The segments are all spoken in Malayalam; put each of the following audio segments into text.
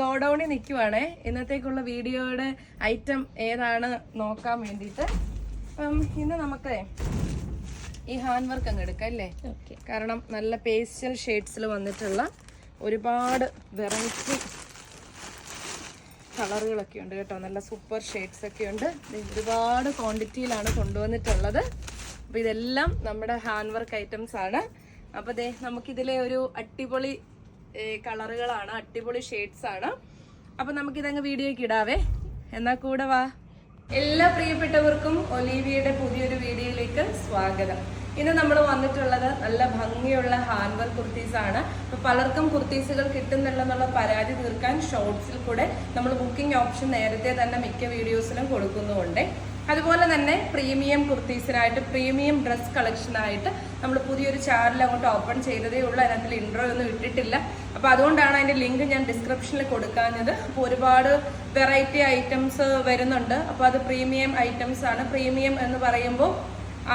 ഗോഡൌണിൽ നിൽക്കുവാണേ ഇന്നത്തേക്കുള്ള വീഡിയോയുടെ ഐറ്റം ഏതാണ് നോക്കാൻ വേണ്ടിയിട്ട്? അപ്പം ഇന്ന് നമുക്ക് ഈ ഹാൻഡ് വർക്ക് അങ്ങ് എടുക്കാം അല്ലേ? കാരണം നല്ല പേസ്റ്റൽ ഷെയ്ഡ്സിൽ വന്നിട്ടുള്ള ഒരുപാട് വെറൈറ്റി കളറുകളൊക്കെ ഉണ്ട് കേട്ടോ. നല്ല സൂപ്പർ ഷെയ്ഡ്സ് ഒക്കെ ഉണ്ട്. ഒരുപാട് ക്വാണ്ടിറ്റിയിലാണ് കൊണ്ടുവന്നിട്ടുള്ളത്. അപ്പോൾ ഇതെല്ലാം നമ്മുടെ ഹാൻഡ് വർക്ക് ഐറ്റംസ് ആണ്. അപ്പോൾ ദേ നമുക്കിതിലെ ഒരു അടിപൊളി കളറുകളാണ് അടിപൊളി ഷെയ്ഡ്സ് ആണ്. അപ്പോൾ നമുക്കിതങ്ങ് വീഡിയോയ്ക്ക് ഇടാവേ. എന്നാ കൂടെ വാ. എല്ലാ പ്രിയപ്പെട്ടവർക്കും ഒലീവിയയുടെ പുതിയൊരു വീഡിയോയിലേക്ക് സ്വാഗതം. ഇന്ന് നമ്മൾ വന്നിട്ടുള്ളത് നല്ല ഭംഗിയുള്ള ഹാൻഡ് വർക്ക് കുർത്തീസ് ആണ്. അപ്പൊ പലർക്കും കുർത്തീസുകൾ കിട്ടുന്നില്ലെന്നുള്ള പരാതി തീർക്കാൻ ഷോർട്സിൽ കൂടെ നമ്മൾ ബുക്കിംഗ് ഓപ്ഷൻ നേരത്തെ തന്നെ മിക്ക വീഡിയോസിലും കൊടുക്കുന്നുണ്ട് അതുപോലെ തന്നെ പ്രീമിയം കുർത്തീസിനായിട്ട് പ്രീമിയം ഡ്രസ് കളക്ഷനായിട്ട് നമ്മൾ പുതിയൊരു ചാനൽ അങ്ങോട്ട് ഓപ്പൺ ചെയ്തതേ ഉള്ളൂ. അതിനകത്തിൽ ഇൻട്രോ ഒന്നും ഇട്ടിട്ടില്ല. അപ്പോൾ അതുകൊണ്ടാണ് അതിന്റെ ലിങ്ക് ഞാൻ ഡിസ്ക്രിപ്ഷനിൽ കൊടുക്കാഞ്ഞത്. അപ്പോൾ ഒരുപാട് വെറൈറ്റി ഐറ്റംസ് വരുന്നുണ്ട്. അപ്പോൾ അത് പ്രീമിയം ഐറ്റംസ് ആണ്. പ്രീമിയം എന്ന് പറയുമ്പോൾ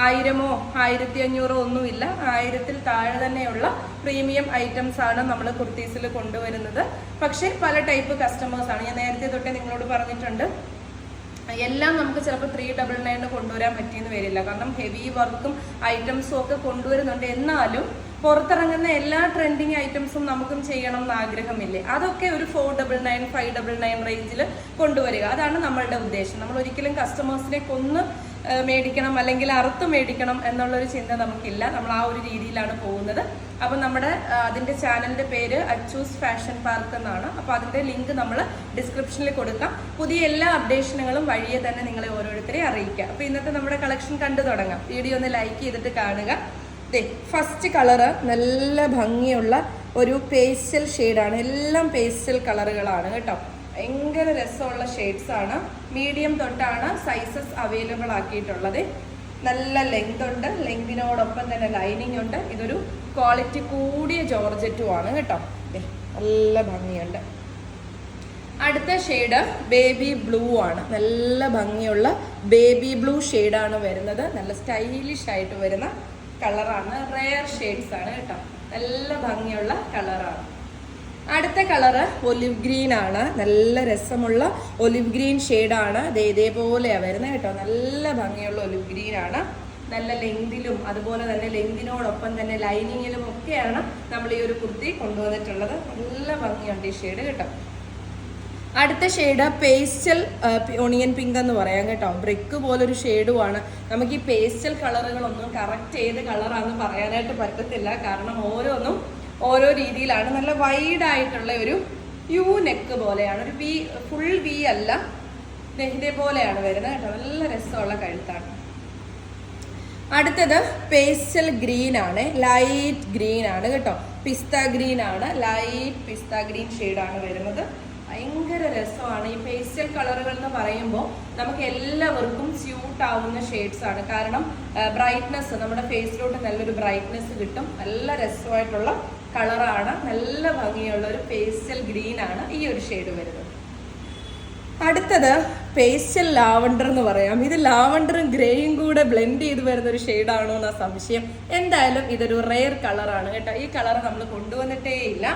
ആയിരമോ ആയിരത്തി അഞ്ഞൂറോ ഒന്നുമില്ല. ആയിരത്തിൽ താഴെ തന്നെയുള്ള പ്രീമിയം ഐറ്റംസ് ആണ് നമ്മൾ കുർത്തീസിൽ കൊണ്ടുവരുന്നത്. പക്ഷേ പല ടൈപ്പ് കസ്റ്റമേഴ്സാണ് ഞാൻ നേരത്തെ തൊട്ടേ നിങ്ങളോട് പറഞ്ഞിട്ടുണ്ട്. എല്ലാം നമുക്ക് ചിലപ്പോൾ ത്രീ ഡബിൾ നയൻ കൊണ്ടുവരാൻ പറ്റിയെന്ന് വരില്ല. കാരണം ഹെവി വർക്കും ഐറ്റംസും ഒക്കെ കൊണ്ടുവരുന്നുണ്ട്. എന്നാലും പുറത്തിറങ്ങുന്ന എല്ലാ ട്രെൻഡിങ് ഐറ്റംസും നമുക്കും ചെയ്യണം എന്ന് ആഗ്രഹമില്ലേ? അതൊക്കെ ഒരു four double nine five double nine റേഞ്ചിൽ കൊണ്ടുവരിക. അതാണ് നമ്മളുടെ ഉദ്ദേശം. നമ്മൾ ഒരിക്കലും കസ്റ്റമേഴ്സിനെ കൊന്ന് മേടിക്കണം അല്ലെങ്കിൽ അറുത്ത് മേടിക്കണം എന്നുള്ളൊരു ചിന്ത നമുക്കില്ല. നമ്മൾ ആ ഒരു രീതിയിലാണ് പോകുന്നത്. അപ്പം നമ്മുടെ അതിന്റെ ചാനലിന്റെ പേര് അച്ചൂസ് ഫാഷൻ പാർക്ക് എന്നാണ്. അപ്പോൾ അതിന്റെ ലിങ്ക് നമ്മൾ ഡിസ്ക്രിപ്ഷനിൽ കൊടുക്കാം. പുതിയ എല്ലാ അപ്ഡേഷനുകളും വഴിയെ തന്നെ നിങ്ങളെ ഓരോരുത്തരെ അറിയിക്കാം. അപ്പോൾ ഇന്നത്തെ നമ്മുടെ കളക്ഷൻ കണ്ടു തുടങ്ങാം. വീഡിയോ ഒന്ന് ലൈക്ക് ചെയ്തിട്ട് കാണുക. ഫസ്റ്റ് കളറ് നല്ല ഭംഗിയുള്ള ഒരു പേസ്റ്റൽ ഷെയ്ഡാണ്. എല്ലാം പേസ്റ്റൽ കളറുകളാണ് കേട്ടോ. ഭയങ്കര രസമുള്ള ആണ്. മീഡിയം തൊട്ടാണ് സൈസസ് അവൈലബിൾ ആക്കിയിട്ടുള്ളത്. നല്ല ലെങ്ത് ഉണ്ട്. ലെങ്തിനോടൊപ്പം തന്നെ ലൈനിങ് ഉണ്ട്. ഇതൊരു ക്വാളിറ്റി കൂടിയ ജോർജറ്റും ആണ് കേട്ടോ. നല്ല ഭംഗിയുണ്ട്. അടുത്ത ഷെയ്ഡ് ബേബി ബ്ലൂ ആണ്. നല്ല ഭംഗിയുള്ള ബേബി ബ്ലൂ ആണ് വരുന്നത്. നല്ല സ്റ്റൈലിഷ് ആയിട്ട് വരുന്ന കളറാണ് റെയർ ഷെയ്ഡ്സ് ആണ് കേട്ടോ. നല്ല ഭംഗിയുള്ള കളറാണ് അടുത്ത കളറ് ഒലിവ് ഗ്രീൻ ആണ്. നല്ല രസമുള്ള ഒലിവ് ഗ്രീൻ ആണ്. ദേ ഇതേപോലെയാണ് വരുന്നത് കേട്ടോ. നല്ല ഭംഗിയുള്ള ഒലിവ് ഗ്രീൻ ആണ്. നല്ല ലെങ്തിലും അതുപോലെ തന്നെ ലെങ്തിനോടൊപ്പം തന്നെ ലൈനിങ്ങിലും ഒക്കെയാണ് നമ്മൾ ഈ ഒരു കുർത്തി കൊണ്ടുവന്നിട്ടുള്ളത്. നല്ല ഭംഗിയുണ്ട് ഈ ഷെയ്ഡ് കേട്ടോ. അടുത്ത ഷെയ്ഡ് പേസ്റ്റൽ ഒണിയൻ പിങ്ക് എന്ന് പറയാം കേട്ടോ. ബ്രിക്ക് പോലൊരു ഷെയ്ഡുമാണ് നമുക്ക് ഈ പേസ്റ്റൽ കളറുകളൊന്നും കറക്റ്റ് ഏത് കളറാണെന്ന് പറയാനായിട്ട് പറ്റത്തില്ല. കാരണം ഓരോന്നും ഓരോ രീതിയിലാണ്. നല്ല വൈഡ് ആയിട്ടുള്ള ഒരു യു നെക്ക് പോലെയാണ്. ഒരു വി ഫുൾ വി അല്ല. ഇതേപോലെയാണ് വരുന്നത് കേട്ടോ. നല്ല രസമുള്ള കഴുത്താണ്. അടുത്തത് പേസ്റ്റൽ ഗ്രീൻ ആണ്. ലൈറ്റ് ഗ്രീൻ ആണ് കേട്ടോ. പിസ്ത ഗ്രീൻ ആണ്. ലൈറ്റ് പിസ്ത ഗ്രീൻ ഷെയ്ഡാണ് വരുന്നത്. ഭയങ്കര രസമാണ്. ഈ പേസ്റ്റൽ കളറുകൾ എന്ന് പറയുമ്പോൾ നമുക്ക് എല്ലാവർക്കും സ്യൂട്ട് ആവുന്ന ഷെയ്ഡ്സ് ആണ്. കാരണം ബ്രൈറ്റ്നെസ് നമ്മുടെ ഫേസിലോട്ട് നല്ലൊരു ബ്രൈറ്റ്നെസ് കിട്ടും. നല്ല രസമായിട്ടുള്ള കളറാണ് നല്ല ഭംഗിയുള്ള ഒരു പേസ്റ്റൽ ഗ്രീൻ ആണ് ഈ ഒരു ഷെയ്ഡ് വരുന്നത്. അടുത്തത് പേസ്റ്റൽ ലാവണ്ടർ എന്ന് പറയാം. ഇത് ലാവണ്ടറും ഗ്രേയും കൂടെ ബ്ലെൻഡ് ചെയ്ത് വരുന്ന ഒരു ഷെയ്ഡാണോ എന്നാ സംശയം. എന്തായാലും ഇതൊരു റെയർ കളറാണ് കേട്ടോ. ഈ കളർ നമ്മൾ കൊണ്ടുവന്നിട്ടേ ഇല്ല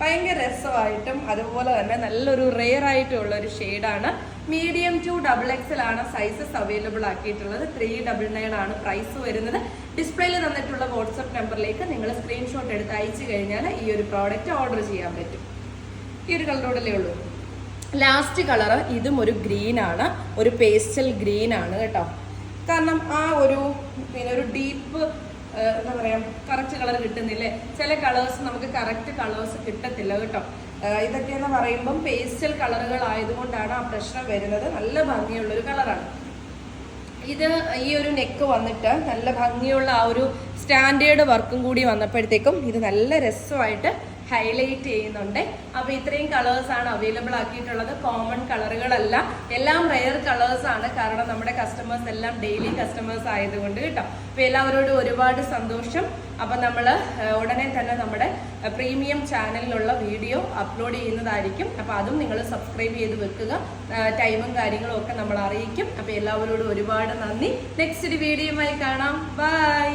ഭയങ്കര രസമായിട്ടും അതുപോലെ തന്നെ നല്ലൊരു റെയർ ആയിട്ടുള്ള ഒരു ഷെയ്ഡാണ് മീഡിയം ടു ഡബിൾ എക്സൽ ആണ് സൈസസ് അവൈലബിൾ ആക്കിയിട്ടുള്ളത്. ത്രീ ഡബിൾ നയൻ ആണ് പ്രൈസ് വരുന്നത്. ഡിസ്പ്ലേയിൽ തന്നിട്ടുള്ള വാട്സപ്പ് നമ്പറിലേക്ക് നിങ്ങൾ സ്ക്രീൻഷോട്ട് എടുത്ത് അയച്ചു കഴിഞ്ഞാൽ ഈ ഒരു പ്രോഡക്റ്റ് ഓർഡർ ചെയ്യാൻ പറ്റും. ഈ ഒരു കളറോടല്ലേ ഉള്ളൂ. ലാസ്റ്റ് കളർ ഇതും ഒരു ഗ്രീൻ ആണ്. ഒരു പേസ്റ്റൽ ഗ്രീൻ ആണ് കേട്ടോ. കാരണം ആ ഒരു പിന്നെ ഒരു ഡീപ്പ് എന്താ പറയാ കറക്റ്റ് കളർ കിട്ടുന്നില്ലേ? ചില കളേഴ്സ് നമുക്ക് കറക്റ്റ് കളേഴ്സ് കിട്ടത്തില്ല കേട്ടോ. ഇതൊക്കെ എന്ന് പറയുമ്പം പേസ്റ്റൽ കളറുകൾ ആയതുകൊണ്ടാണ് ആ പ്രശ്നം വരുന്നത്. നല്ല ഭംഗിയുള്ള ഒരു കളറാണ് ഇത് ഈ ഒരു നെക്ക് വന്നിട്ട് നല്ല ഭംഗിയുള്ള ആ ഒരു സ്റ്റാൻഡേർഡ് വർക്കും കൂടി വന്നപ്പോഴത്തേക്കും ഇത് നല്ല രസമായിട്ട് ഹൈലൈറ്റ് ചെയ്യുന്നുണ്ട്. അപ്പൊ ഇത്രയും കളേഴ്സ് ആണ് അവൈലബിൾ ആക്കിയിട്ടുള്ളത്. കോമൺ കളറുകളല്ല എല്ലാം റയർ കളേഴ്സ് ആണ്. കാരണം നമ്മുടെ കസ്റ്റമേഴ്സ് എല്ലാം ഡെയിലി കസ്റ്റമേഴ്സ് ആയതുകൊണ്ട് കേട്ടോ. അപ്പൊ എല്ലാവരോടും ഒരുപാട് സന്തോഷം. അപ്പൊ നമ്മൾ ഉടനെ തന്നെ നമ്മുടെ പ്രീമിയം ചാനലിലുള്ള വീഡിയോ അപ്ലോഡ് ചെയ്യുന്നതായിരിക്കും. അപ്പൊ അതും നിങ്ങൾ സബ്സ്ക്രൈബ് ചെയ്ത് വെക്കുക. ടൈമും കാര്യങ്ങളും ഒക്കെ നമ്മൾ അറിയിക്കും. അപ്പൊ എല്ലാവരോടും ഒരുപാട് നന്ദി. നെക്സ്റ്റ് ഒരു വീഡിയോയുമായി കാണാം. ബൈ